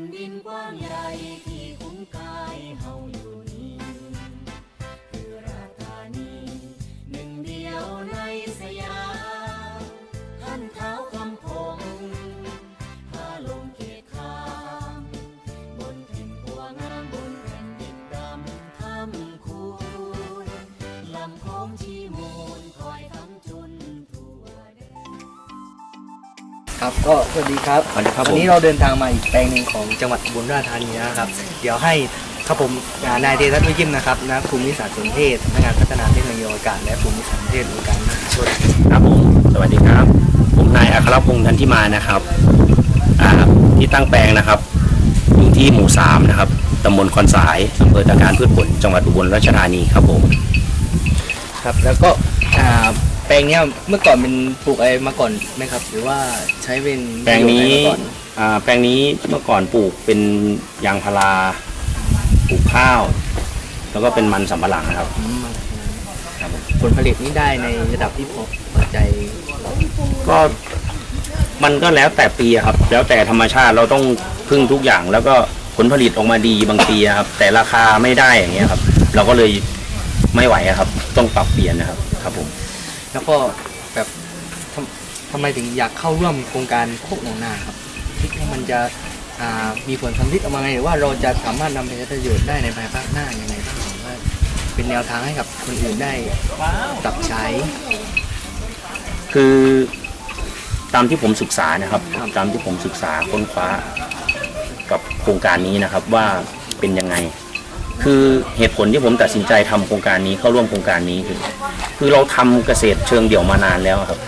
นดินกว้างใหญ่ที่คุ้ม ครับก็สวัสดีครับสวัสดีครับวันนี้ผมเราเดินทางมาอีกแปลงหนึ่งของจังหวัดอุบลราชธานีนะครับ เดี๋ยวให้ครับผมอ่านายเดชัตวิจิมนะครับนักภูมิศาสตร์สนเทศนักงานพัฒนาเทคโนโลยีอวกาศและภูมิศาสตร์สนเทศองค์การมหาชนครับผมสวัสดีครับ ผมนายอัครพงษ์ทันทิมานะครับอ่าที่ตั้งแปลงนะครับอยู่ที่หมู่สามนะครับตำบลคอนสายอำเภอตะการพืชผลจังหวัดอุบลราชธานีครับผม ครับ แล้วก็อ่า แปลงเนี้ยเมื่อก่อนเป็นปลูกอะไรมาก่อนไหมครับ หรือว่าใช้เป็นแปลงนี้ประโยชอะไรมาก่อนอ่าแปลงนี้เมื่อก่อนปลูกเป็นยางพาราปลูกข้าว แล้วก็เป็นมันสำปะหลังนะครับ อืมครับผมผลผลิตนี้ได้ในระดับที่พอพอใจก็มันก็แล้วแต่ปีอะครับ แล้วแต่ธรรมชาติเราต้องพึ่งทุกอย่าง แล้วก็ผลผลิตออกมาดีบางปีอะครับ แต่ราคาไม่ได้อย่างเงี้ยครับ เราก็เลยไม่ไหวอะครับ ต้องปรับเปลี่ยนนะครับ ครับผม แล้วก็แบบทำทำไมถึงอยากเข้าร่วมโครงการโคกหนองนาครับคิดว่ามันจะอ่ามีผลสำลิดออกมาไงหรือว่าเราจะสามารถนำไปใช้ประโยชน์ได้ในภายภาคหน้ายังไงบ้างหรือว่าเป็นแนวทางให้กับคนอื่นได้ปรับใช้ คือตามที่ผมศึกษานะครับ ครับ ตามที่ผมศึกษาค้นคว้ากับโครงการนี้นะครับว่าเป็นยังไง คือเหตุผลที่ผมตัดสินใจทำโครงการนี้เข้าร่วมโครงการนี้คือ คือเราทำเกษตรเชิงเดี่ยวมานานแล้วครับ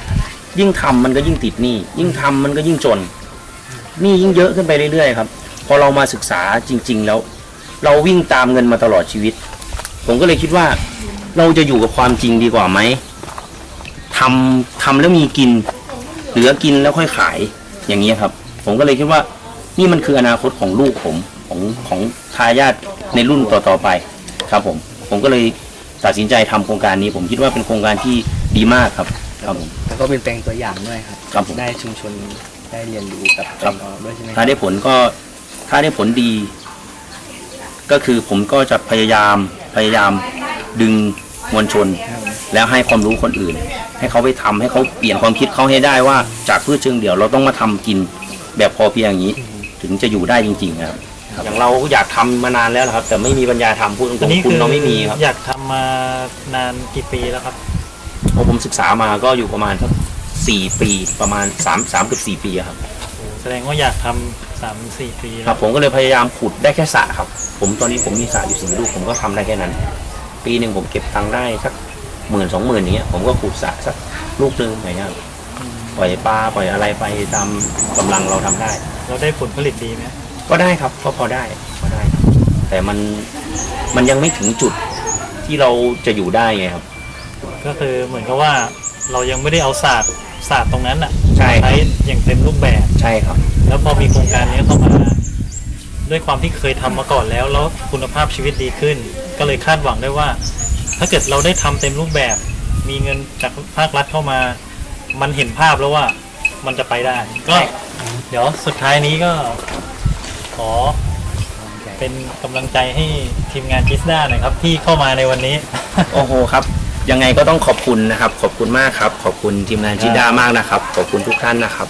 ยิ่งทำมันก็ยิ่งติดหนี้ยิ่งทำมันก็ยิ่งจนหนี้ยิ่งเยอะขึ้นไปเรื่อยๆครับ พอเรามาศึกษาจริง ๆ แล้ว เราวิ่งตามเงินมาตลอดชีวิต ผมก็เลยคิดว่า เราจะอยู่กับความจริงดีกว่าไหมทำทำแล้วมีกิน เหลือกินแล้วค่อยขายอย่างนี้ครับ ผมก็เลยคิดว่า นี่มันคืออนาคตของลูกผมของของทายาทในรุ่นต่อๆไปครับผม ผมก็เลย ตัดสินใจทำโครงการนี้ ผมคิดว่าเป็นโครงการที่ดีมากครับครับผมแล้วก็เป็นแปลงตัวอย่างด้วยครับครับผมได้ชุมชนได้เรียนรู้กับครับแปลงเราด้วยใช่ไหมถ้าได้ผลก็ถ้าได้ผลดี ก็คือผมก็จะพยายามพยายามดึงมวลชนครับแล้วให้ความรู้คนอื่น ให้เขาไปทำให้เขาเปลี่ยนความคิดเขาให้ได้ว่าจากพืชเชิงเดี่ยวเราต้องมาทำกินแบบพอเพียงอย่างนี้ ถึงจะอยู่ได้จริงๆนะครับ อย่างเราอยากทำมานานแล้วนะครับ แต่ไม่มีปัญญาทำพูดตรอันงนี้ๆคุณเราไม่มีครับ อยากทำมานานกี่ปีแล้วครับพอผมศึกษามาก็อยู่ประมาณสักสี่ปีประมาณสามสามเกือบสี่ปีอะครับแสดงว่าอยากทำสามสี่ปีคแล้รัวบผมก็เลยพยายามขุดได้แค่สระครับ ผมตอนนี้ผมมีสระอยู่สี่ลูกผมก็ทำได้แค่นั้น ปีหนึ่งผมเก็บตังค์ได้สักหมื่นสองหมื่นอย่างเงี้ยผมก็ขุดสระสักลูกหนึงอะไรเงี้ยครับปล่อยปลาปล่อยอะไรไปตามกำลังเราทำได้ เราได้ผลผลิตดีไหม ก็ได้ครับก็พอได้พอได้ครับแต่มันมันยังไม่ถึงจุดที่เราจะอยู่ได้ไงครับ ก็คือเหมือนกับว่าเรายังไม่ได้เอาศาสตร์ศาสตร์ตรงนั้นอะใช่ครับ ใช้อย่างเต็มรูปแบบ ใช่ครับ แล้วพอมีโครงการนี้เข้ามา ด้วยความที่เคยทำมาก่อนแล้ว แล้วคุณภาพชีวิตดีขึ้น ก็เลยคาดหวังได้ว่า ถ้าเกิดเราได้ทำเต็มรูปแบบ มีเงินจากภาครัฐเข้ามา มันเห็นภาพแล้วว่ามันจะไปได้ ก็ เดี๋ยวสุดท้ายนี้ก็ ขอเป็นกำลังใจให้ทีมงานจิสด้าหน่อยครับ ที่เข้ามาในวันนี้ โอ้โหครับ ยังไงก็ต้องขอบคุณนะครับ ขอบคุณมากครับ ขอบคุณทีมงานจิด้ามากนะครับ ขอบคุณทุกท่านนะครับ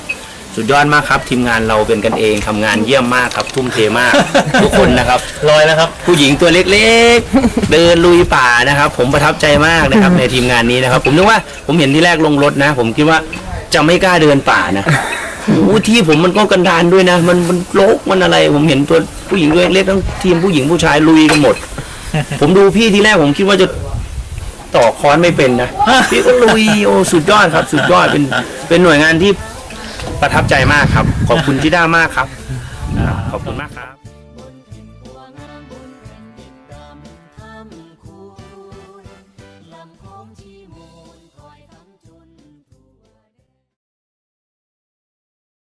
สุดยอดมากครับ ทีมงานเราเป็นกันเองทำงานเยี่ยมมากครับ ทุ่มเทมาก ทุกคนนะครับ ลอยแล้วครับ ผู้หญิงตัวเล็กๆ เดินลุยป่านะครับ ผมประทับใจมากนะครับ ในทีมงานนี้นะครับ ผมนึกว่าผมเห็นที่แรกลงรถนะ ผมคิดว่าจะไม่กล้าเดินป่านะ อู้ที่ผมมันก็กันดานด้วยนะ มันมันโลกมันอะไร ผมเห็นตัวผู้หญิงด้วเล็กๆทั้งทีมผู้หญิงผู้ชายลุยกันหมด ผมดูพี่ทีแรกผมคิดว่าจะต่อค้อนไม่เป็นนะพี่ก็ลุยโอ้สุดยอดครับ สุดยอดเป็นเป็นหน่วยงานที่ประทับใจมากครับ ขอบคุณที่ด้ามากครับ ขอบคุณมากครับ